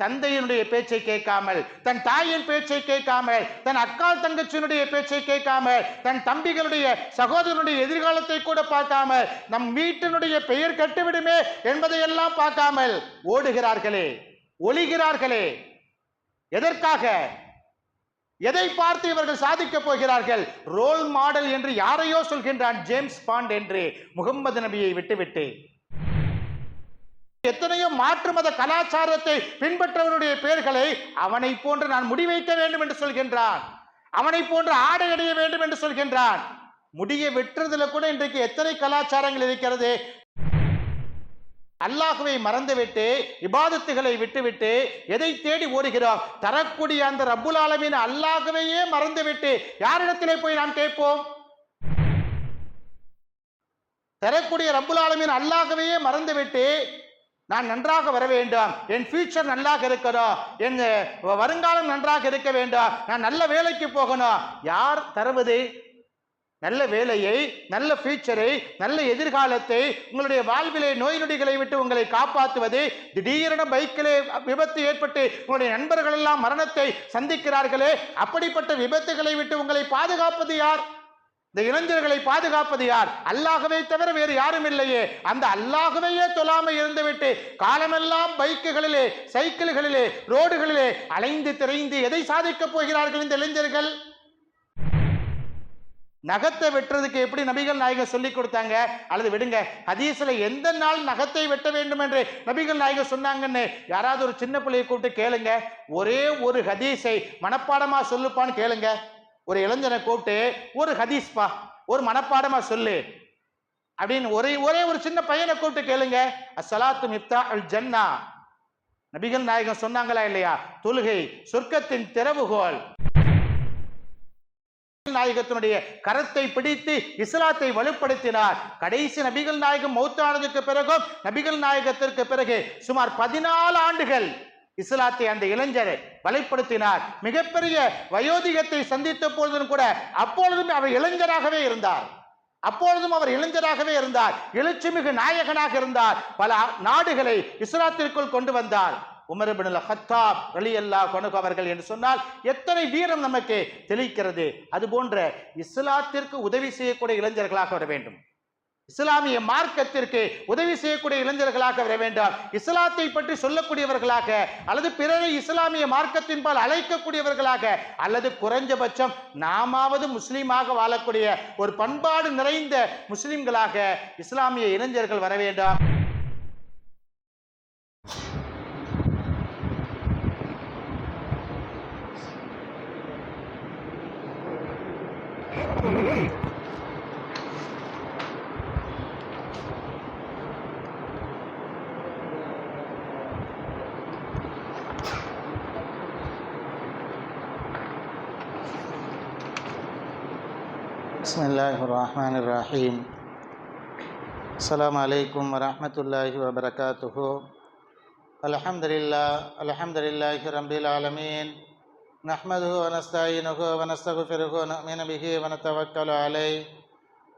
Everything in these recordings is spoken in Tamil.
தந்தையினுடைய பேச்சை கேட்காமல் தன் தாயின் பேச்சை கேட்காமல் தன் அக்கால் தங்கச்சியினுடைய பேச்சை கேட்காமல் தன் தம்பிகளுடைய சகோதரனுடைய எதிர்காலத்தை கூட பார்க்காமல் நம் வீட்டினுடைய பெயர் கட்டுவிடுமே என்பதையெல்லாம் பார்க்காமல் ஓடுகிறார்களே ஒளிகிறார்களே. எதற்காக? எதை பார்த்து இவர்கள் சாதிக்கப் போகிறார்கள்? ரோல் மாடல் என்று யாரையோ சொல்கின்றான் ஜேம்ஸ் பாண்ட் என்று முகம்மது நபியை விட்டுவிட்டு. எத்தனையோ மாற்று மத கலாச்சாரத்தை பின்பற்றவனுடைய பெயர்களை அவனை போன்று நான் முடிவைக்க வேண்டும் என்று சொல்கின்றான். அவனை போன்று ஆடை அடைய வேண்டும் என்று சொல்கின்றான். முடிய வெட்டுறதுல கூட இன்றைக்கு எத்தனை கலாச்சாரங்கள் இருக்கிறது? அல்லாஹுவை மறந்துவிட்டு இபாதத்துகளை விட்டுவிட்டு எதை தேடி ஓடுகிறோம் தரக்கூடிய அந்த ரப்புல் ஆலமீன் அல்லாஹுவையே மறந்துவிட்டு யாரிடத்திலே போய் நாம் கேட்போம்? தரக்கூடிய ரப்புல் ஆலமீன் அல்லாஹ்வையே மறந்துவிட்டு நான் நன்றாக வர வேண்டும். என் ஃபியூச்சர் நன்றாக இருக்கணும் என் வருங்காலம் நன்றாக இருக்க வேண்டும். நான் நல்ல வேலைக்கு போகணும். யார் தருவது? நல்ல வேலையை நல்ல ஃபியூச்சரை நல்ல எதிர்காலத்தை உங்களுடைய வாழ்விலே நோய் நொடிகளை விட்டு உங்களை காப்பாற்றுவது திடீரென பைக்கிலே விபத்து ஏற்பட்டு உங்களுடைய நண்பர்கள் எல்லாம் மரணத்தை சந்திக்கிறார்களே அப்படிப்பட்ட விபத்துகளை விட்டு உங்களை பாதுகாப்பது யார்? இந்த இளைஞர்களை பாதுகாப்பது யார்? அல்லாகவே தவிர வேறு யாரும் இல்லையே. அந்த அல்லாகவையே தொழாமல் இருந்துவிட்டு காலமெல்லாம் பைக்குகளிலே சைக்கிள்களிலே ரோடுகளிலே அலைந்து திரைந்து எதை சாதிக்கப் போகிறார்கள் இந்த இளைஞர்கள்? நகத்தை வெட்டுறதுக்கு எப்படி நபிகள் நாயகம் சொல்லி கொடுத்தாங்க? அல்லது விடுங்க ஹதீஸில் எந்த நாள் நகத்தை வெட்ட வேண்டும் என்று நபிகள் நாயகம் சொன்னாங்கன்னு யாராவது ஒரு சின்ன பிள்ளையை கூப்பிட்டு கேளுங்க. ஒரே ஒரு ஹதீஸை மனப்பாடமாக சொல்லுப்பான்னு கேளுங்க. ஒரு இளைஞனை கூப்பிட்டு ஒரு ஹதீஸ்பா ஒரு மனப்பாடமாக சொல்லு. அப்படின்னு ஒரே ஒரே ஒரு சின்ன பையனை கூப்பிட்டு கேளுங்க. அசலாத்து மிப்தா அல் ஜன்னா. நபிகள் நாயகம் சொன்னாங்களா இல்லையா? தொழுகை சொர்க்கத்தின் திறவுகோல். நாயகத்தினுடைய கரத்தை பிடித்து இஸ்லாத்தை வலுப்படுத்தினார். கடைசி நபிகள் நாயகம் மௌத்தானதுக்கு பிறகும் நபிகள் நாயகத்திற்கு பிறகு சுமார் பதினாலு ஆண்டுகள் இஸ்லாத்தை அந்த இளைஞரை வலைப்படுத்தினார். மிகப்பெரிய வயோதிகத்தை சந்தித்த பொழுதும் கூட அப்பொழுதும் அவர் இளைஞராகவே இருந்தார். அப்பொழுதும் அவர் இளைஞராகவே இருந்தார். எழுச்சிமிகு நாயகனாக இருந்தார். பல நாடுகளை இஸ்லாத்திற்குள் கொண்டு வந்தார். உமர் இப்னுல் ஹத்தாப் ரலியல்லாஹு அன்ஹு அவர்கள் என்று சொன்னால் எத்தனை வீரம் நமக்கு தெளிக்கிறது? அது போன்ற இஸ்லாத்திற்கு உதவி செய்யக்கூடிய இளைஞர்களாக வர வேண்டும். இஸ்லாமிய மார்க்கத்திற்கு உதவி செய்யக்கூடிய இளைஞர்களாக வர வேண்டாம். இஸ்லாத்தை பற்றி சொல்லக்கூடியவர்களாக அல்லது பிறரை இஸ்லாமிய மார்க்கத்தின்பால் அழைக்கக்கூடியவர்களாக அல்லது குறைஞ்சபட்சம் நாமாவது முஸ்லீமாக வாழக்கூடிய ஒரு பண்பாடு நிறைந்த முஸ்லிம்களாக இஸ்லாமிய இளைஞர்கள் வர வேண்டாம். الرحمن الرحيم. السلام عليكم ورحمة الله وبركاته. الحمد لله الحمد لله رب العالمين. نحمده ونستعينه ونستغفره ونؤمن به ونتوكل عليه.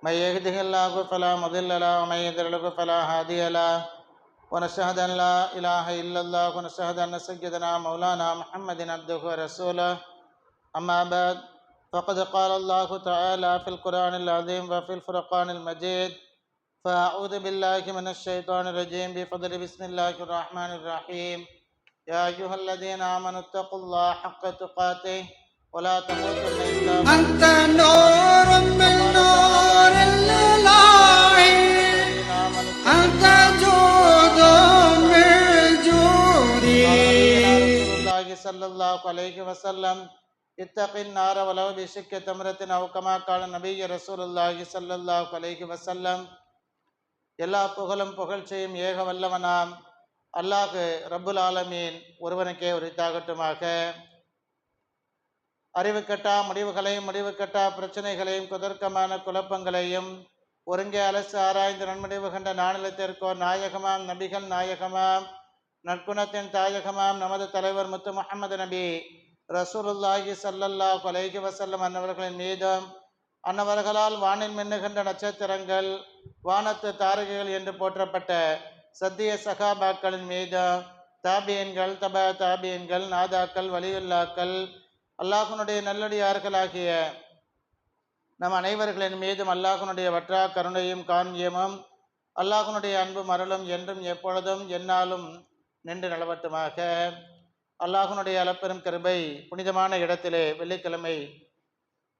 من يهده الله فلا مضل له ومن يضلل فلا هادي له. ونشهد أن لا إله إلا الله ونشهد أن سيدنا مولانا محمد عبده ورسوله. أما بعد فقد قال الله تعالى في القرآن العظيم وفي الفرقان المجيد. فأعوذ بالله من الشيطان الرجيم. بفضل بسم الله الرحمن الرحيم. يا أيها الذين آمنوا اتقوا الله حق تقاته ولا تموتن إلا أنت نور من نور الله أنت جود من جودي. صلى الله عليه وسلم இத்தகின் நாரவலவ பிஷிக்க தமரத்தின் அவுக்கமா கால நபிய ரசூலுல்லாஹி சல்லல்லாஹ் அலைஹி வசல்லம் எல்லா புகழும் புகழ்ச்சியும் ஏக வல்லவனாம். அல்லாஹு ரப்புல் ஆலமீன் ஒருவனுக்கே உரித்தாகட்டுமாக. அறிவு முடிவுகளையும் முடிவுகட்டா பிரச்சனைகளையும் குதர்க்கமான குழப்பங்களையும் ஒருங்கே அலசு ஆராய்ந்து நன்முடிவு கண்ட நாநிலத்திற்கோ நாயகமாம் நபிகள் நாயகமாம் நற்குணத்தின் தாயகமாம் நமது தலைவர் முத்து முகமது நபி ரசூலுல்லாஹி சல்லல்லா கொலைகி வசல்லம் அன்னவர்களின் மீதும் அன்னவர்களால் வானில் மின்னுகின்ற நட்சத்திரங்கள் வானத்து தாரகைகள் என்று போற்றப்பட்ட சத்திய சகாபாக்களின் மீதும் தாபியன்கள் தப தாபியன்கள் நாதாக்கள் வலியுல்லாக்கள் அல்லாஹனுடைய நல்லடியார்களாகிய நம் அனைவர்களின் மீதும் அல்லாஹனுடைய வற்றா கருணையும் காண்யமும் அல்லாஹனுடைய அன்பும் அருளும் என்றும் எப்பொழுதும் என்னாலும் நின்று நிலவட்டுமாக. அல்லாஹனுடைய அளப்பெரும் கருபை புனிதமான இடத்திலே வெள்ளிக்கிழமை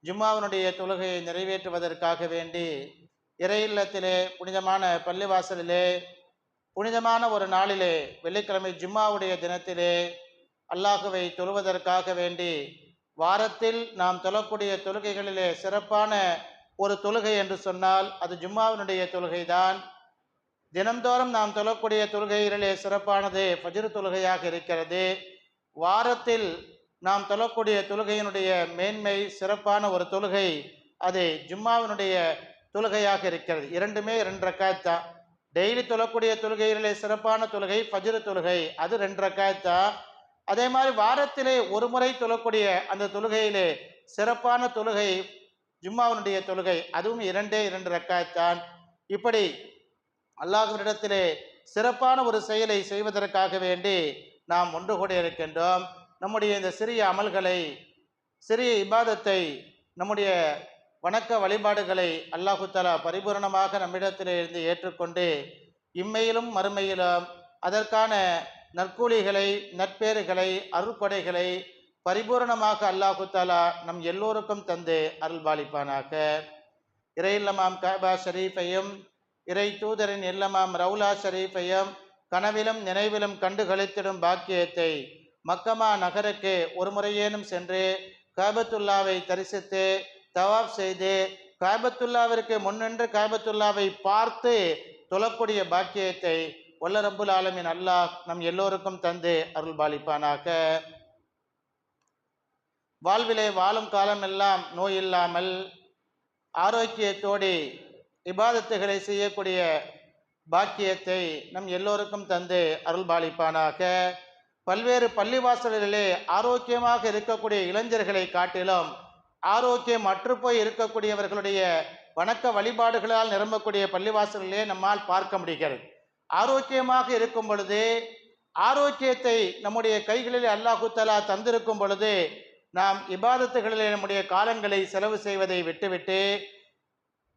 ஜும்மாவினுடைய தொழுகையை நிறைவேற்றுவதற்காக வேண்டி இறை இல்லத்திலே புனிதமான பள்ளிவாசலிலே புனிதமான ஒரு நாளிலே வெள்ளிக்கிழமை ஜும்மாவுடைய தினத்திலே அல்லாஹுவை தொழுவதற்காக வேண்டி வாரத்தில் நாம் தொழக்கூடிய தொழுகைகளிலே சிறப்பான ஒரு தொழுகை என்று சொன்னால் அது ஜும்மாவினுடைய தொழுகை தான் தினந்தோறும் நாம் தொழக்கூடிய தொழுகைகளிலே சிறப்பானது ஃபஜ்ரு தொழுகையாக இருக்கிறது. வாரத்தில் நாம் தொழக்கூடிய தொழுகையினுடைய மேன்மை சிறப்பான ஒரு தொழுகை அது ஜும்மாவினுடைய தொழுகையாக இருக்கிறது. இரண்டுமே ரெண்டு ரக்காயத் டெய்லி தொழக்கூடிய தொழுகைகளிலே சிறப்பான தொழுகை ஃபஜ்ரு தொழுகை அது ரெண்டு ரக்காயத் அதே மாதிரி வாரத்திலே ஒரு முறை தொழக்கூடிய அந்த தொழுகையிலே சிறப்பான தொழுகை ஜும்மாவினுடைய தொழுகை அதுவும் இரண்டே இரண்டு ரக்காயத்தான் இப்படி அல்லாஹுவிடத்திலே சிறப்பான ஒரு செயலை செய்வதற்காக வேண்டி நாம் ஒன்று கூட இருக்கின்றோம் நம்முடைய இந்த சிறிய அமல்களை சிறிய இபாதத்தை நம்முடைய வணக்க வழிபாடுகளை அல்லாஹு தலா பரிபூரணமாக நம்மிடத்திலே இருந்து ஏற்றுக்கொண்டு இம்மையிலும் மறுமையிலும் அதற்கான நற்கூலிகளை நற்பேறுகளை அருள்கொடைகளை பரிபூரணமாக அல்லாஹு தஆலா நம் எல்லோருக்கும் தந்து அருள்பாலிப்பானாக. இறையில்லமாம் காபா ஷரீஃபையும் இறை தூதரின் இல்லமாம் ரவுலா ஷரீஃபையும் கனவிலும் நினைவிலும் கண்டு கழித்திடும் பாக்கியத்தை மக்கமா நகருக்கு ஒரு முறையேனும் சென்று காபத்துல்லாவை தரிசித்து தவாப் செய்து காபத்துல்லாவிற்கு முன்னின்று காபத்துல்லாவை பார்த்து தொழக்கூடிய பாக்கியத்தை ஒல்ல ரப்புல் ஆலமின் அல்லாஹ் நம் எல்லோருக்கும் தந்து அருள்பாலிப்பானாக. வாழ்விலே வாழும் காலமெல்லாம் நோய் இல்லாமல் ஆரோக்கியத்தோடு இபாதத்துகளை செய்யக்கூடிய பாக்கியத்தை நம் எல்லோருக்கும் தந்து அருள்பாலிப்பானாக. பல்வேறு பள்ளிவாசல்களிலே ஆரோக்கியமாக இருக்கக்கூடிய இளைஞர்களை காட்டிலும் ஆரோக்கியம் அற்றுப்போய் இருக்கக்கூடியவர்களுடைய வணக்க வழிபாடுகளால் நிரம்பக்கூடிய பள்ளிவாசல்களே நம்மால் பார்க்க முடிகிறது. ஆரோக்கியமாக இருக்கும் பொழுது ஆரோக்கியத்தை நம்முடைய கைகளில் அல்லாஹு தந்திருக்கும் பொழுது நாம் இபாதத்துகளிலே நம்முடைய காலங்களை செலவு செய்வதை விட்டுவிட்டு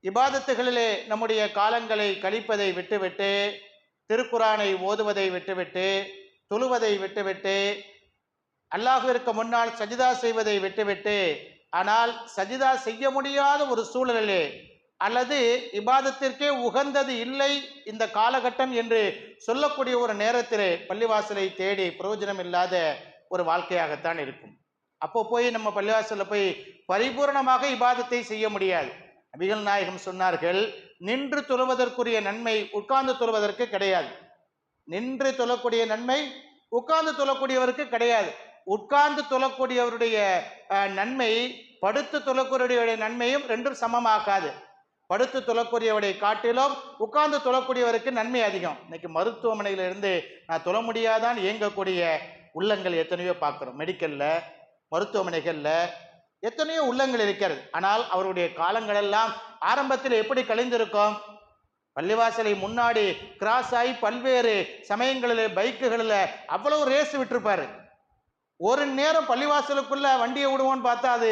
இபாதத்துகளிலே நம்முடைய காலங்களை கழிப்பதை விட்டுவிட்டு திருக்குரானை ஓதுவதை விட்டுவிட்டு தொழுவதை விட்டுவிட்டு அல்லாஹ்விற்கு முன்னால் சஜிதா செய்வதை விட்டுவிட்டு ஆனால் சஜிதா செய்ய முடியாத ஒரு சூழலிலே அல்லது இபாதத்திற்கே உகந்தது இல்லை இந்த காலகட்டம் என்று சொல்லக்கூடிய ஒரு நேரத்திலே பள்ளிவாசலை தேடி பிரயோஜனம் இல்லாத ஒரு வாழ்க்கையாகத்தான் இருக்கும். அப்போ போய் நம்ம பள்ளிவாசலில் போய் பரிபூரணமாக இபாதத்தை செய்ய முடியாது. நபிகள் நாயகம் சொன்னார்கள் நின்று தொழுவதற்குரிய நன்மை உட்கார்ந்து தொழுவதற்கு கிடையாது. நின்று தொழக்கூடிய நன்மை உட்கார்ந்து தொழக்கூடியவருக்கு கிடையாது. உட்கார்ந்து தொழக்கூடியவருடைய நன்மை படுத்து தொழக்கூடியவருடைய நன்மையும் ரெண்டும் சமமாகாது. படுத்து தொழக்கூடியவரை காட்டிலும் உட்கார்ந்து தொழக்கூடியவருக்கு நன்மை அதிகம். இன்னைக்கு மருத்துவமனையிலிருந்து நான் தொழ முடியாதான் இயங்கக்கூடிய உள்ளங்கள் எத்தனையோ பார்க்குறோம். மெடிக்கலில் மருத்துவமனைகளில் எத்தனையோ உள்ளங்கள் இருக்கிறது. ஆனால் அவருடைய காலங்கள் எல்லாம் ஆரம்பத்தில் எப்படி கழிந்திருக்கும்? பள்ளிவாசலை முன்னாடி கிராஸ் ஆகி பல்வேறு சமயங்களில் பைக்குகளில் அவ்வளவு ரேஸ் விட்டுருப்பார். ஒரு நேரம் பள்ளிவாசலுக்குள்ள வண்டியை விடுவோன்னு பார்த்தா அது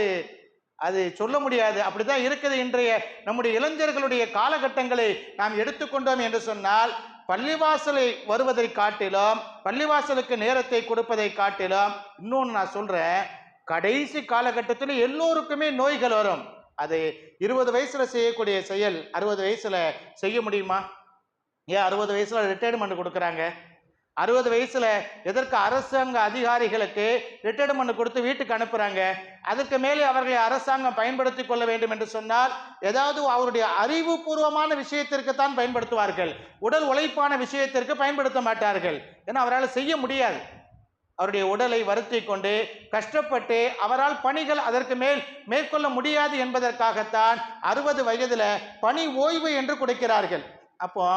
அது சொல்ல முடியாது. அப்படிதான் இருக்குது இன்றைய நம்முடைய இளைஞர்களுடைய காலகட்டங்களை நாம் எடுத்துக்கொண்டோம் என்று சொன்னால் பள்ளிவாசலை வருவதை காட்டிலும் பள்ளிவாசலுக்கு நேரத்தை கொடுப்பதை காட்டிலும் இன்னொன்று நான் சொல்றேன் கடைசி காலகட்டத்தில் எல்லோருக்குமே நோய்கள் வரும். அது இருபது வயசுல செய்யக்கூடிய செயல் அறுபது வயசுல செய்ய முடியுமா? ஏன் அறுபது வயசுல ரிட்டையர்மெண்ட் கொடுக்குறாங்க? அறுபது வயசுல எதற்கு அரசாங்க அதிகாரிகளுக்கு ரிட்டையர்மெண்ட் கொடுத்து வீட்டுக்கு அனுப்புறாங்க? அதற்கு மேலே அவர்களை அரசாங்கம் பயன்படுத்தி கொள்ள வேண்டும் என்று சொன்னால் ஏதாவது அவருடைய அறிவுபூர்வமான விஷயத்திற்கு தான் பயன்படுத்துவார்கள். உடல் உழைப்பான விஷயத்திற்கு பயன்படுத்த மாட்டார்கள். ஏன்னா அவரால் செய்ய முடியாது. அவருடைய உடலை வருத்தி கொண்டு கஷ்டப்பட்டு அவரால் பணிகள் அதற்கு மேல் மேற்கொள்ள முடியாது என்பதற்காகத்தான் அறுபது வயதில் பணி ஓய்வு என்று கொடுக்கிறார்கள். அப்போ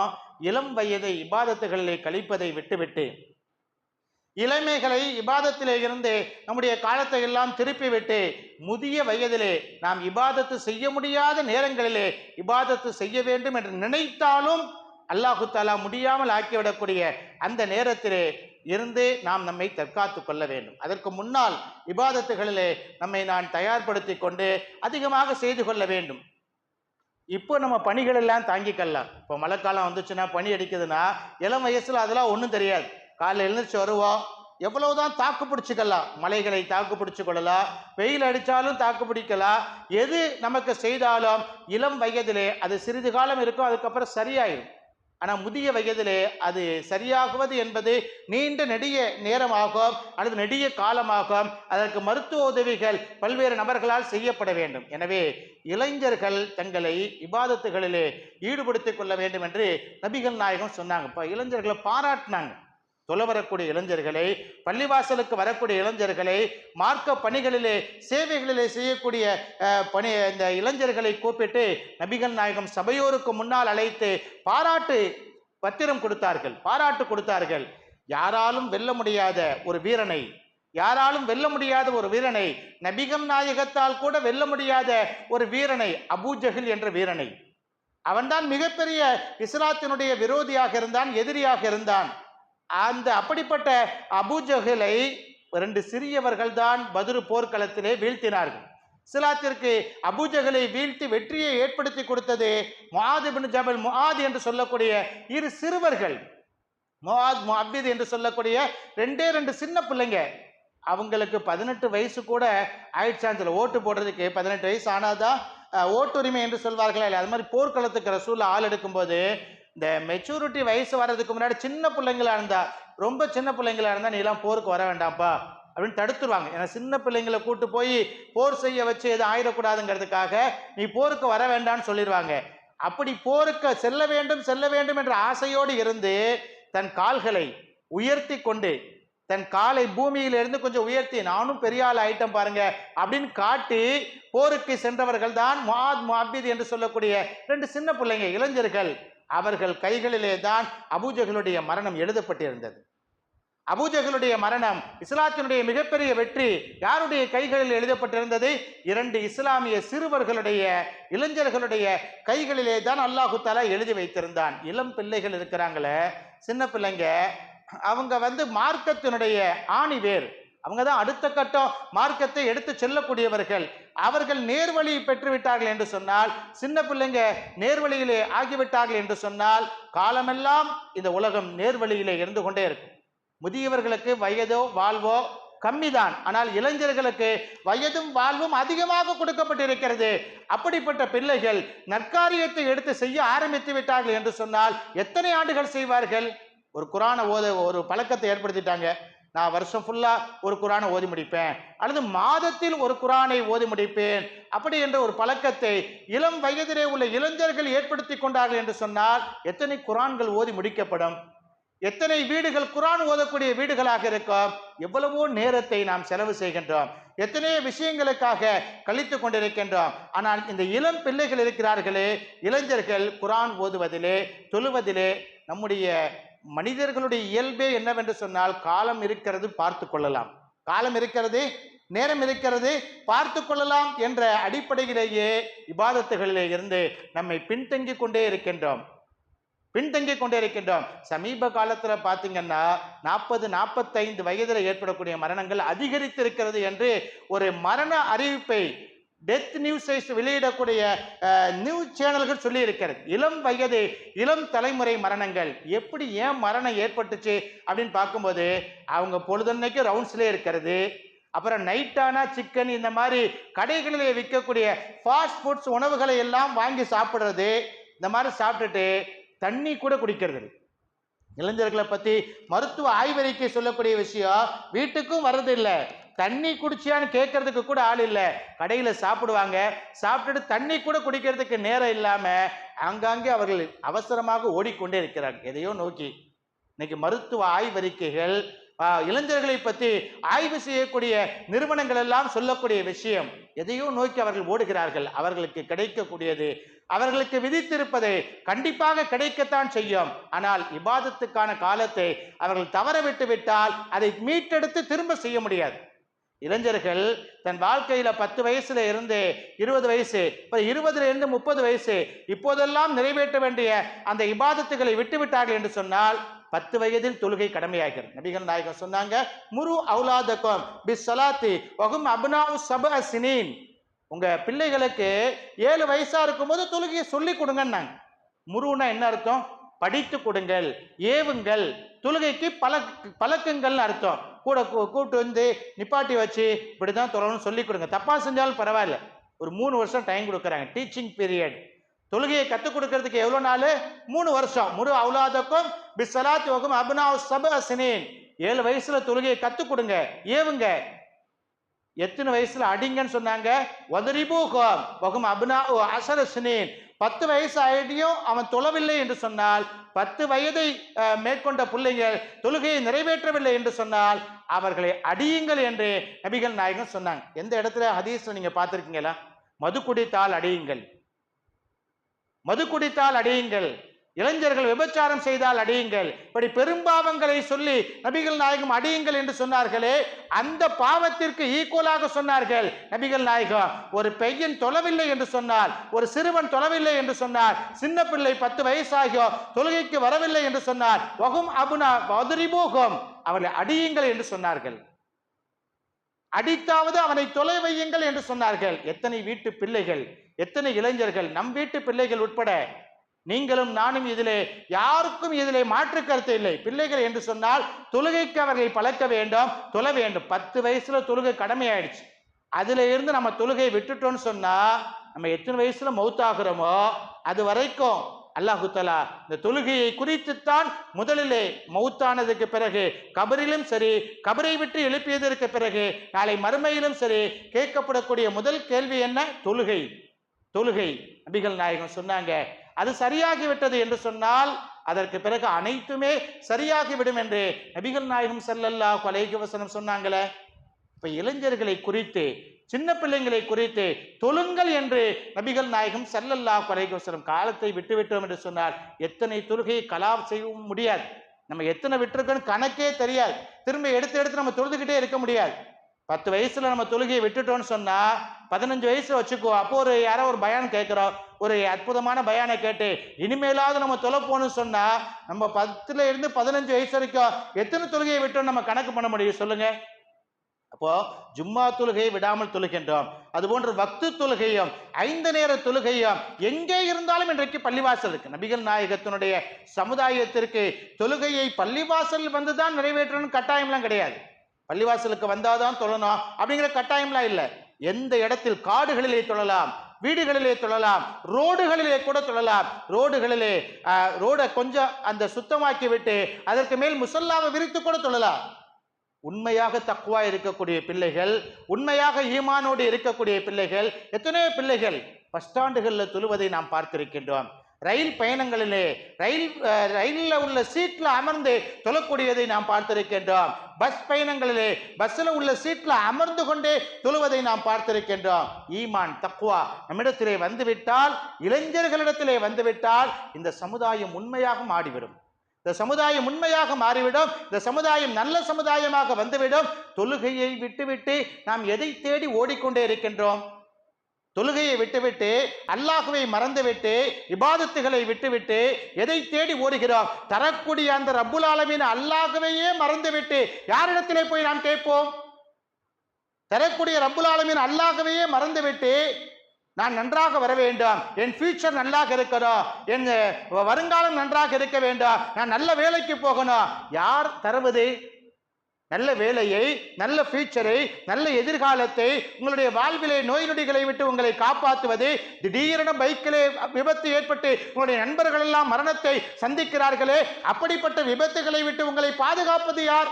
இளம் வயதை இபாதத்துகளிலே கழிப்பதை விட்டுவிட்டு இளமைகளை இபாதத்திலே இருந்து நம்முடைய காலத்தை எல்லாம் திருப்பிவிட்டு முதிய வயதிலே நாம் இபாதத்து செய்ய முடியாத நேரங்களிலே இபாதத்து செய்ய வேண்டும் என்று நினைத்தாலும் அல்லாஹு தாலா முடியாமல் ஆக்கிவிடக்கூடிய அந்த நேரத்திலே இருந்து நாம் நம்மை தற்காத்து கொள்ள வேண்டும். அதற்கு முன்னால் விவாதத்துகளிலே நம்மை நான் தயார்படுத்தி கொண்டு அதிகமாக செய்து கொள்ள வேண்டும். இப்போ நம்ம பணிகள் எல்லாம் தாங்கிக்கலாம் இப்போ மழைக்காலம் வந்துச்சுன்னா பனி அடிக்குதுன்னா இளம் வயசில் அதெல்லாம் ஒன்றும் தெரியாது. காலைல எழுந்திரிச்சு வருவோம். எவ்வளவுதான் தாக்கு பிடிச்சிக்கலாம். மலைகளை தாக்கு பிடிச்சு கொள்ளலாம். வெயில் அடித்தாலும் தாக்கு பிடிக்கலாம். எது நமக்கு செய்தாலும் இளம் வயதிலே அது சிறிது காலம் இருக்கும். அதுக்கப்புறம் சரியாயிடும் ஆனால் முதிய வயதிலே அது சரியாகுவது என்பது நீண்ட நெடிய நேரமாகும் அல்லது நெடிய காலமாகும். அதற்கு மருத்துவ உதவிகள் பல்வேறு நபர்களால் செய்யப்பட வேண்டும். எனவே இளைஞர்கள் தங்களை இபாதத்துகளிலே ஈடுபடுத்திக் கொள்ள வேண்டும் என்று நபிகள் நாயகம் சொன்னாங்க. இப்போ இளைஞர்களை பாராட்டினாங்க. தொல வரக்கூடிய இளைஞர்களை பள்ளிவாசலுக்கு வரக்கூடிய இளைஞர்களை மார்க்க பணிகளிலே சேவைகளிலே செய்யக்கூடிய பணி இந்த இளைஞர்களை கூப்பிட்டு நபிகள் நாயகம் சபையோருக்கு முன்னால் அழைத்து பாராட்டு பத்திரம் கொடுத்தார்கள். பாராட்டு கொடுத்தார்கள். யாராலும் வெல்ல முடியாத ஒரு வீரனை யாராலும் வெல்ல முடியாத ஒரு வீரனை நபிகம் நாயகத்தால் கூட வெல்ல முடியாத ஒரு வீரனை அபூஜகில் என்ற வீரனை. அவன்தான் மிகப்பெரிய இஸ்லாத்தினுடைய விரோதியாக இருந்தான் எதிரியாக இருந்தான். அந்த அப்படிப்பட்ட அபூஜஹலை ரெண்டு சிறியவர்கள் தான் பதுரு போர்க்களத்திலே வீழ்த்தினார்கள். சிலாத்திற்கு அபுஜகலை வீழ்த்தி வெற்றியை ஏற்படுத்தி கொடுத்தது முஹாது பின் ஜபல் முஆத் என்று சொல்லக்கூடிய இரு சிறுவர்கள். முஹாத் முஹபித் என்று சொல்லக்கூடிய ரெண்டே ரெண்டு சின்ன பிள்ளைங்க. அவங்களுக்கு பதினெட்டு வயசு கூட ஆயிடுச்சான் ஓட்டு போடுறதுக்கு பதினெட்டு வயசு ஆனாதான் ஓட்டுரிமை என்று சொல்வார்களா இல்லை அது மாதிரி போர்க்களத்துக்கு ரசூலில் ஆள் எடுக்கும்போது இந்த மெச்சூரிட்டி வயசு வர்றதுக்கு முன்னாடி சின்ன பிள்ளைங்களா இருந்தா ரொம்ப சின்ன பிள்ளைங்களா இருந்தா நீ எல்லாம் போருக்கு வர வேண்டாம்ப்பா அப்படின்னு தடுத்துருவாங்க. ஏன்னா சின்ன பிள்ளைங்களை கூட்டு போய் போர் செய்ய வச்சு எதுவும் ஆயிடக்கூடாதுங்கிறதுக்காக நீ போருக்கு வர வேண்டாம்னு சொல்லிடுவாங்க அப்படி போருக்கு செல்ல வேண்டும் செல்ல வேண்டும் என்ற ஆசையோடு இருந்து தன் கால்களை உயர்த்தி கொண்டு தன் காலை பூமியிலிருந்து கொஞ்சம் உயர்த்தி நானும் பெரிய ஆள் ஆயிட்டம் பாருங்க அப்படின்னு காட்டி போருக்கு சென்றவர்கள் தான் மாத் முஅப்பித் என்று சொல்லக்கூடிய ரெண்டு சின்ன பிள்ளைங்க இளைஞர்கள். அவர்கள் கைகளிலே தான் அபூஜகளுடைய மரணம் எழுதப்பட்டிருந்தது. அபூஜகளுடைய மரணம் இஸ்லாத்தினுடைய மிகப்பெரிய வெற்றி யாருடைய கைகளில் எழுதப்பட்டிருந்தது? இரண்டு இஸ்லாமிய சிறுவர்களுடைய இளைஞர்களுடைய கைகளிலே தான் அல்லாஹு தாலா எழுதி வைத்திருந்தான். இளம் பிள்ளைகள் இருக்கிறாங்களே சின்ன பிள்ளைங்க அவங்க வந்து மார்க்கத்தினுடைய ஆணி வேர் அவங்க தான் அடுத்த கட்டம் மார்க்கத்தை எடுத்து செல்லக்கூடியவர்கள். அவர்கள் நேர்வழி பெற்றுவிட்டார்கள் என்று சொன்னால் சின்ன பிள்ளைங்க நேர்வழியிலே ஆகிவிட்டார்கள் என்று சொன்னால் காலமெல்லாம் இந்த உலகம் நேர்வழியிலே இருந்து கொண்டே இருக்கும். முதியவர்களுக்கு வயதோ வாழ்வோ கம்மிதான். ஆனால் இளைஞர்களுக்கு வயதும் வாழ்வும் அதிகமாக கொடுக்கப்பட்டிருக்கிறது. அப்படிப்பட்ட பிள்ளைகள் நற்காரியத்தை எடுத்து செய்ய ஆரம்பித்து விட்டார்கள் என்று சொன்னால் எத்தனை ஆண்டுகள் செய்வார்கள்? ஒரு குரான ஓத ஒரு பழக்கத்தை ஏற்படுத்திட்டாங்க. நான் வருஷம் ஃபுல்லாக ஒரு குரானை ஓதி முடிப்பேன். அல்லது மாதத்தில் ஒரு குரானை ஓதி முடிப்பேன். அப்படி என்ற ஒரு பழக்கத்தை இளம் வயதிலே உள்ள இளைஞர்கள் ஏற்படுத்தி கொண்டார்கள் என்று சொன்னால் எத்தனை குரான்கள் ஓதி முடிக்கப்படும்? எத்தனை வீடுகள் குரான் ஓதக்கூடிய வீடுகளாக இருக்கும்? எவ்வளவோ நேரத்தை நாம் செலவு செய்கின்றோம். எத்தனையோ விஷயங்களுக்காக கழித்து கொண்டிருக்கின்றோம். ஆனால் இந்த இளம் பிள்ளைகள் இருக்கிறார்களே இளைஞர்கள் குரான் ஓதுவதிலே தொழுவதிலே நம்முடைய மனிதர்களுடைய இயல்பே என்னவென்று சொன்னால் காலம் இருக்கிறது பார்த்து கொள்ளலாம். காலம் இருக்கிறது நேரம் இருக்கிறது பார்த்து கொள்ளலாம் என்ற அடிப்படையிலேயே இபாதத்துகளிலே இருந்து நம்மை பின்தங்கி கொண்டே இருக்கின்றோம். பின்தங்கி கொண்டே இருக்கின்றோம். சமீப காலத்தில் பார்த்தீங்கன்னா நாற்பது நாற்பத்தைந்து வயதில் ஏற்படக்கூடிய மரணங்கள் அதிகரித்திருக்கிறது என்று ஒரு மரண அறிவிப்பை டெத் நியூஸை வெளியிடக்கூடிய நியூஸ் சேனல்கள் சொல்லி இருக்கிறது இளம் வயது இளம் தலைமுறை மரணங்கள். எப்படி ஏன் மரணம் ஏற்பட்டுச்சு அப்படின்னு பார்க்கும்போது அவங்க பொழுதன்னைக்கு ரவுண்ட்ஸ்லேயே இருக்கிறது. அப்புறம் நைட்டானா சிக்கன் இந்த மாதிரி கடைகளிலே விற்கக்கூடிய ஃபாஸ்ட் ஃபுட்ஸ் உணவுகளை எல்லாம் வாங்கி சாப்பிட்றது. இந்த மாதிரி சாப்பிட்டுட்டு தண்ணி கூட குடிக்கிறது இளைஞர்களை பற்றி மருத்துவ ஆய்வறிக்கை சொல்லக்கூடிய விஷயம் வீட்டுக்கும் வர்றதில்லை தண்ணி குடிச்சியான்னு கேட்கறதுக்கு கூட ஆள் இல்லை. கடையில் சாப்பிடுவாங்க. சாப்பிட்டுட்டு தண்ணி கூட குடிக்கிறதுக்கு நேரம் இல்லாமல் ஆங்காங்கே அவர்கள் அவசரமாக ஓடிக்கொண்டே இருக்கிறாங்க எதையோ நோக்கி. இன்னைக்கு மருத்துவ ஆய்வறிக்கைகள் இளைஞர்களை பற்றி ஆய்வு செய்யக்கூடிய நிறுவனங்கள் எல்லாம் சொல்லக்கூடிய விஷயம். எதையோ நோக்கி அவர்கள் ஓடுகிறார்கள். அவர்களுக்கு கிடைக்கக்கூடியது அவர்களுக்கு விதித்திருப்பதை கண்டிப்பாக கிடைக்கத்தான் செய்யும். ஆனால் இபாதத்துக்கான காலத்தை அவர்கள் தவற விட்டு விட்டால் அதை மீட்டெடுத்து திரும்ப செய்ய முடியாது. இளைஞர்கள் தன் வாழ்க்கையில பத்து வயசுல இருந்து இருபது வயசு இப்போ இருபதுல இருந்து முப்பது வயசு இப்போதெல்லாம் நிறைவேற்ற வேண்டிய அந்த இபாதத்துகளை விட்டு விட்டார்கள் என்று சொன்னால் பத்து வயதில் தொழுகை கடமையாகிறது. நபிகள் நாயகம் சொன்னாங்க முரு அவுலாதகம் பிஸ் சலாத்தி வகும் அபுனாவு சப சினீன். உங்க பிள்ளைகளுக்கு ஏழு வயசா இருக்கும்போது தொழுகையை சொல்லி கொடுங்கன்னாங்க. முருன்னா என்ன அர்த்தம்? படித்து கொடுங்கள் ஏவுங்கள். தொழுகைக்கு பல பழக்கங்கள்னு அர்த்தம். கூட கூப்பிட்டு கூட்டு வந்து நிப்பாட்டி வச்சு இப்படிதான் தொழணும்னு சொல்லி கொடுங்க. தப்பா செஞ்சாலும் பரவாயில்ல. ஒரு மூணு வருஷம் டைம் கொடுக்குறாங்க. டீச்சிங் பீரியட் தொழுகையை கற்றுக் கொடுக்கறதுக்கு எவ்வளோ நாள்? மூணு வருஷம். முரு அவுலாதக்கும் பிசலாத் வகும் அபினா சப சினேன் ஏழு வயசுல தொழுகையை கற்றுக் கொடுங்க. ஏவுங்க. எத்தனை வயசுல அடிங்கன்னு சொன்னாங்க? வதரிபூகம். வகும் அபுனா அசர சினேன். பத்து வயசு ஆகிட்டியும் அவன் தொழவில்லை என்று சொன்னால் பத்து வயதை மேற்கொண்ட பிள்ளைகள் தொழுகையை நிறைவேற்றவில்லை என்று சொன்னால் அவர்களை அடியுங்கள் என்று நபிகள் நாயகம் சொன்னாங்க. எந்த இடத்துல? ஹதீஸ் நீங்க பார்த்துருக்கீங்களா? மது குடித்தால் அடியுங்கள். மது குடித்தால் அடியுங்கள். இளைஞர்கள் விபச்சாரம் செய்தால் அடியுங்கள். இப்படி பெரும்பாவங்களை சொல்லி நபிகள் நாயகம் அடியுங்கள் என்று சொன்னார்களே அந்த பாவத்திற்கு ஈக்குவலாக சொன்னார்கள். நபிகள் நாயகம் ஒரு பையன் தொழவில்லை என்று சொன்னால் ஒரு சிறுவன் தொழவில்லை என்று சொன்னார் சின்ன பிள்ளை பத்து வயசாகியோ தொழுகைக்கு வரவில்லை என்று சொன்னார் வகும் அபுனா வதுரிபோகம் அவளை அடியுங்கள் என்று சொன்னார்கள். அடித்தாவது அவனை தொலை வையுங்கள் என்று சொன்னார்கள். எத்தனை வீட்டு பிள்ளைகள் எத்தனை இளைஞர்கள் நம் வீட்டு பிள்ளைகள் உட்பட நீங்களும் நானும் இதிலே யாருக்கும் இதிலே மாற்று கருத்து இல்லை. பிள்ளைகள் என்று சொன்னால் தொழுகைக்கு அவர்களை பழக்க வேண்டும். தொழ வேண்டும். பத்து வயசுல தொழுகை கடமையாயிடுச்சு. அதுல இருந்து நம்ம தொழுகையை விட்டுட்டோம்னு சொன்னா நம்ம எத்தனை வயசுல மௌத்தாகிறோமோ அது வரைக்கும் அல்லாஹுத்தலா இந்த தொழுகையை குறித்துத்தான் முதலிலே மௌத்தானதுக்கு பிறகு கபரிலும் சரி கபரை விட்டு எழுப்பியதற்கு பிறகு நாளை மறுமையிலும் சரி கேட்கப்படக்கூடிய முதல் கேள்வி என்ன? தொழுகை. தொழுகை. நபிகள் நாயகம் சொன்னாங்க அது சரியாகி விட்டது என்று சொன்னால் அதற்கு பிறகு அனைத்துமே சரியாகிவிடும் என்று நபிகள் நாயகம் செல்லல்லா அலைஹி வசனம் சொன்னாங்களே. இப்ப இளைஞர்களை குறித்து சின்ன பிள்ளைங்களை குறித்து தொழுங்கள் என்று நபிகள் நாயகம் செல்லல்லா அலைஹி வசனம் காலத்தை விட்டுவிட்டோம் என்று சொன்னால் எத்தனை தொழுகையை கலா செய்யவும் முடியாது. நம்ம எத்தனை விட்டுருக்கோன்னு கணக்கே தெரியாது. திரும்ப எடுத்து எடுத்து நம்ம தொழுதுகிட்டே இருக்க முடியாது. பத்து வயசுல நம்ம தொழுகையை விட்டுட்டோம்னு சொன்னா பதினஞ்சு வயசுல வச்சுக்கோ. அப்போ ஒரு யாரோ ஒரு பயான் கேட்குறோம் ஒரு அற்புதமான பயானை கேட்டு இனிமேலாவது நம்ம தொலை போகணும்னு சொன்னா நம்ம பத்துல இருந்து பதினஞ்சு வயசு வரைக்கும் எத்தனை தொழுகையை விட்டோம் நம்ம கணக்கு பண்ண முடியும் சொல்லுங்க. அப்போ ஜும்மா தொழுகையை விடாமல் தொழுகின்றோம். அதுபோன்று வக்து தொழுகையும் ஐந்து நேர தொழுகையும் எங்கே இருந்தாலும் இன்றைக்கு பள்ளிவாசல் இருக்கு. நபிகள் நாயகத்தினுடைய சமுதாயத்திற்கு தொழுகையை பள்ளிவாசல் வந்து தான் நிறைவேற்றணும் கட்டாயம்லாம் கிடையாது. பள்ளிவாசலுக்கு வந்தாதான் தொழணும் அப்படிங்கிற கட்டாயம்லாம் இல்லை. எந்த இடத்தில் காடுகளிலே தொழலாம் வீடுகளிலே தொழலாம் ரோடுகளிலே கூட தொழலாம் ரோடுகளிலே ரோடை கொஞ்சம் அந்த சுத்தமாக்கி விட்டு அதற்கு மேல் முசல்லாவை விரித்து கூட தொழலாம் உண்மையாக தக்குவா இருக்கக்கூடிய பிள்ளைகள் உண்மையாக ஈமானோடு இருக்கக்கூடிய பிள்ளைகள் எத்தனையோ பிள்ளைகள் பஸ் ஸ்டாண்டுகளில் தொழுவதை நாம் பார்த்திருக்கின்றோம். ரயில் பயணங்களிலே ரயில் ரயிலில் உள்ள சீட்டில் அமர்ந்து தொழக்கூடியதை நாம் பார்த்திருக்கின்றோம். பஸ் பயணங்களிலே பஸ்ஸில் உள்ள சீட்டில் அமர்ந்து கொண்டே தொழுவதை நாம் பார்த்திருக்கின்றோம். ஈமான் தக்குவா நம்மிடத்திலே வந்துவிட்டால் இளைஞர்களிடத்திலே வந்துவிட்டால் இந்த சமுதாயம் உண்மையாக மாறிவிடும் இந்த சமுதாயம் உண்மையாக மாறிவிடும். இந்த சமுதாயம் நல்ல சமுதாயமாக வந்துவிடும். தொழுகையை விட்டுவிட்டு நாம் எதை தேடி ஓடிக்கொண்டே இருக்கின்றோம்? தொழுகையை விட்டுவிட்டு அல்லாஹுவை மறந்துவிட்டு இபாதத்துகளை விட்டுவிட்டு எதை தேடி ஓடுகிறோம்? தரக்கூடிய அந்த ரப்புல் ஆலமீன் அல்லாஹுவையே மறந்துவிட்டு யாரிடத்திலே போய் நாம் கேட்போம்? தரக்கூடிய ரப்புல் ஆலமீன் அல்லாஹுவையே மறந்துவிட்டு நான் நன்றாக வர வேண்டும் என் ஃபியூச்சர் நன்றாக இருக்கணும் என் வருங்காலம் நன்றாக இருக்க வேண்டும் நான் நல்ல வேலைக்கு போகணும். யார் தருவது? நல்ல வேலையை நல்ல ஃபியூச்சரை நல்ல எதிர்காலத்தை உங்களுடைய வாழ்விலே நோய் நொடிகளை விட்டு உங்களை காப்பாற்றுவது திடீரென பைக்கிலே விபத்து ஏற்பட்டு உங்களுடைய நண்பர்கள் எல்லாம் மரணத்தை சந்திக்கிறார்களே அப்படிப்பட்ட விபத்துகளை விட்டு உங்களை பாதுகாப்பது யார்?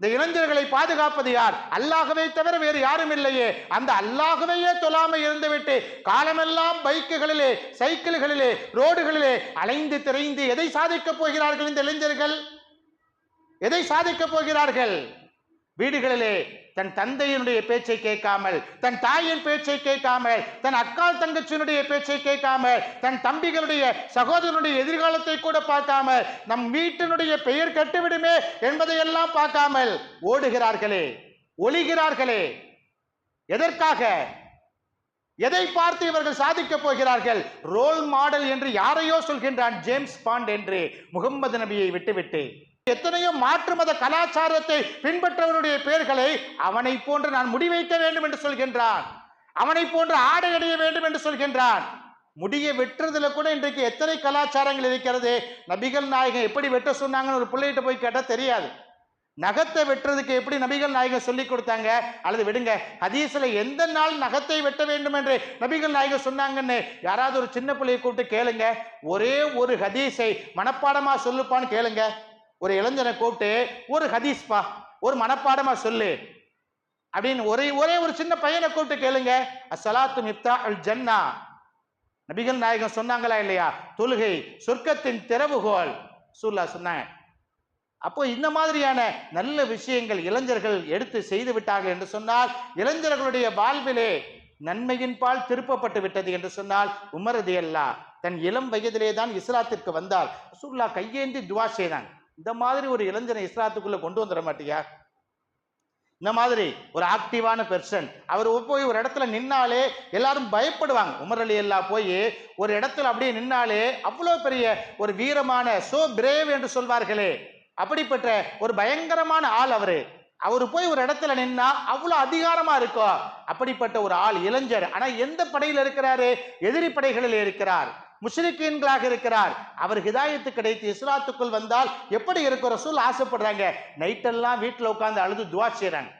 இந்த இளைஞர்களை பாதுகாப்பது யார்? அல்லாகவே தவிர வேறு யாரும் இல்லையே. அந்த அல்லாகவையே தொழாம இருந்துவிட்டு காலமெல்லாம் பைக்குகளிலே சைக்கிள்களிலே ரோடுகளிலே அலைந்து திரைந்து எதை சாதிக்கப் போகிறார்கள் இந்த இளைஞர்கள்? எதை சாதிக்கப் போகிறார்கள்? வீடுகளிலே தன் தந்தையினுடைய பேச்சை கேட்காமல் தன் தாயின் பேச்சை கேட்காமல் தன் அக்கால் தங்கச்சியினுடைய பேச்சை கேட்காமல் தன் தம்பிகளுடைய சகோதரனுடைய எதிர்காலத்தை கூட பார்க்காமல் நம் வீட்டினுடைய பெயர் கட்டுவிடுமே என்பதையெல்லாம் பார்க்காமல் ஓடுகிறார்களே ஒளிகிறார்களே. எதற்காக? எதை பார்த்து இவர்கள் சாதிக்கப் போகிறார்கள்? ரோல் மாடல் என்று யாரையோ சொல்கின்றான் ஜேம்ஸ் பாண்ட் என்று முகம்மது நபியை விட்டுவிட்டு. எத்தனையோ மாற்று மத கலாச்சாரத்தை பின்பற்றவருடைய பெயர்களை அவனை போன்று நான் முடிவைக்க வேண்டும் என்று சொல்கின்றான். அவனை போன்று ஆடை அடைய வேண்டும் என்று சொல்கின்றான். முடிய வெட்டுறதுல கூட இன்றைக்கு எத்தனை கலாச்சாரங்கள் இருக்கிறது? நபிகள் நாயகம் எப்படி வெட்ட சொன்னாங்கன்னு ஒரு பிள்ளைகிட்ட போய் கேட்டால் தெரியாது. நகத்தை வெட்டுறதுக்கு எப்படி நபிகள் நாயகம் சொல்லி கொடுத்தாங்க? அல்லது விடுங்க ஹதீசில் எந்த நாள் நகத்தை வெட்ட வேண்டும் என்று நபிகள் நாயகம் சொன்னாங்கன்னு யாராவது ஒரு சின்ன பிள்ளையை கூப்பிட்டு கேளுங்க. ஒரே ஒரு ஹதீஸை மனப்பாடமாக சொல்லுப்பான்னு கேளுங்க. ஒரு இளைஞனை கூப்பிட்டு ஒரு ஹதீஸ்பா ஒரு மனப்பாடமா சொல்லு. அப்படின்னு ஒரே ஒரே ஒரு சின்ன பையனை கூப்பிட்டு கேளுங்க. அசலாத்து மிப்தா அல் ஜன்னா. நபிகள் நாயகம் சொன்னாங்களா இல்லையா? தொழுகை சொர்க்கத்தின் திறவுகோல் சூல்லா சொன்னாங்க. அப்போ இந்த மாதிரியான நல்ல விஷயங்கள் இளைஞர்கள் எடுத்து செய்து விட்டார்கள் என்று சொன்னால் இளைஞர்களுடைய வாழ்விலே நன்மையின் பால் திருப்பப்பட்டு விட்டது என்று சொன்னால் உமரது அல்லா தன் இளம் வயதிலே தான் இஸ்லாத்திற்கு வந்தால் சூல்லா கையேந்தி துவா செய்தாங்க. இந்த மாதிரி ஒரு இளைஞனை இஸ்லாத்துக்குள்ளே கொண்டு வந்துட மாட்டியா? இந்த மாதிரி ஒரு ஆக்டிவான பெர்சன் அவர் போய் ஒரு இடத்துல நின்னாலே எல்லாரும் பயப்படுவாங்க. உமர் அலி எல்லாம் போய் ஒரு இடத்துல அப்படியே நின்னாலே அவ்வளோ பெரிய ஒரு வீரமான சோ பிரேவ் என்று சொல்வார்களே. அப்படிப்பட்ட ஒரு பயங்கரமான ஆள் அவர். அவர் போய் ஒரு இடத்துல நின்னா அவ்வளோ அதிகாரமா இருக்கும் அப்படிப்பட்ட ஒரு ஆள் இளைஞர். ஆனால் எந்த படையில் இருக்கிறாரு? எதிரி படைகளில் இருக்கிறார். முஷ்ரிக்கீன்களாக இருக்கிறார். அவர் ஹிதாயத்து கிடைத்து இஸ்லாத்துக்குள் வந்தால் எப்படி இருக்கிற ரசூல் ஆசைப்படுறாங்க? நைட்டெல்லாம் வீட்டில் உட்காந்து அழுது துவா செய்கிறாங்க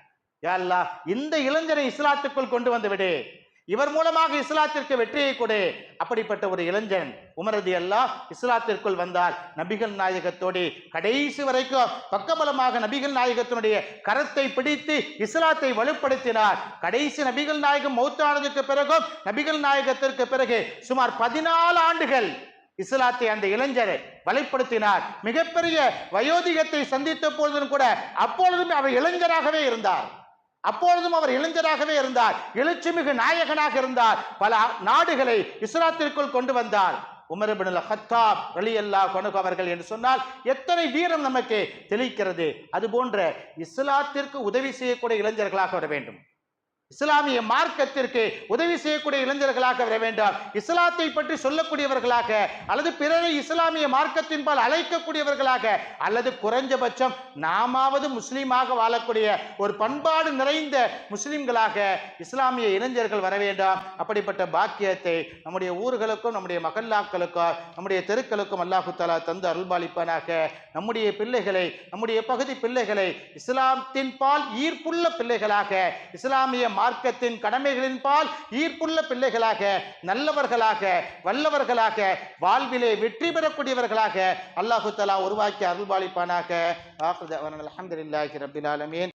யா இந்த இளைஞரை இஸ்லாத்துக்குள் கொண்டு வந்து விடு. இவர் மூலமாக இஸ்லாத்திற்கு வெற்றியை கொடு. அப்படிப்பட்ட ஒரு இளைஞன் உமரது அல்லாஹ் இஸ்லாத்திற்குள் வந்தால் நபிகள் நாயகத்தோடு கடைசி வரைக்கும் பக்கபலமாக நபிகள் நாயகத்தினுடைய கரத்தை பிடித்து இஸ்லாத்தை வலுப்படுத்தினார். கடைசி நபிகள் நாயகம் மௌத்தானதுக்கு பிறகும் நபிகள் நாயகத்திற்கு பிறகு சுமார் பதினாலு ஆண்டுகள் இஸ்லாத்தை அந்த இளைஞரை வலுப்படுத்தினார். மிகப்பெரிய வயோதிகத்தை சந்தித்த பொழுதும் கூட அப்பொழுதும் அவர் இளைஞராகவே இருந்தார். அப்பொழுதும் அவர் இளைஞராகவே இருந்தார் எழுச்சிமிகு நாயகனாக இருந்தார் பல நாடுகளை இஸ்லாத்திற்குள் கொண்டு வந்தார். உமர் இப்னு ஹத்தாப் ரலியல்லாஹு கொனகு அவர்கள் என்று சொன்னால் எத்தனை வீரம் நமக்கு தெளிக்கிறது. அது போன்ற இஸ்லாத்திற்கு உதவி செய்யக்கூடிய இளைஞர்களாக வர வேண்டும். இஸ்லாமிய மார்க்கத்திற்கு உதவி செய்யக்கூடிய இளைஞர்களாக வர வேண்டாம். இஸ்லாத்தை பற்றி சொல்லக்கூடியவர்களாக அல்லது பிறரை இஸ்லாமிய மார்க்கத்தின்பால் அழைக்கக்கூடியவர்களாக அல்லது குறைஞ்சபட்சம் நாமாவது முஸ்லீமாக வாழக்கூடிய ஒரு பண்பாடு நிறைந்த முஸ்லிம்களாக இஸ்லாமிய இளைஞர்கள் வர வேண்டாம். அப்படிப்பட்ட பாக்கியத்தை நம்முடைய ஊர்களுக்கும் நம்முடைய மகல்லாக்களுக்கும் நம்முடைய தெருக்களுக்கும் அல்லாஹு தலா தந்து அருள்பாலிப்பானாக. நம்முடைய பிள்ளைகளை நம்முடைய பகுதி பிள்ளைகளை இஸ்லாத்தின் பால் ஈர்ப்புள்ள பிள்ளைகளாக இஸ்லாமிய மார்க்கத்தின் கடமைகளின் பால் ஈர்ப்புள்ள பிள்ளைகளாக நல்லவர்களாக வல்லவர்களாக வாழ்விலே வெற்றி பெறக்கூடியவர்களாக அல்லாஹு தலா உருவாக்கி அருள்பாலிப்பானாக அலமதுல்லாஹி அந்த ஆலமீன்.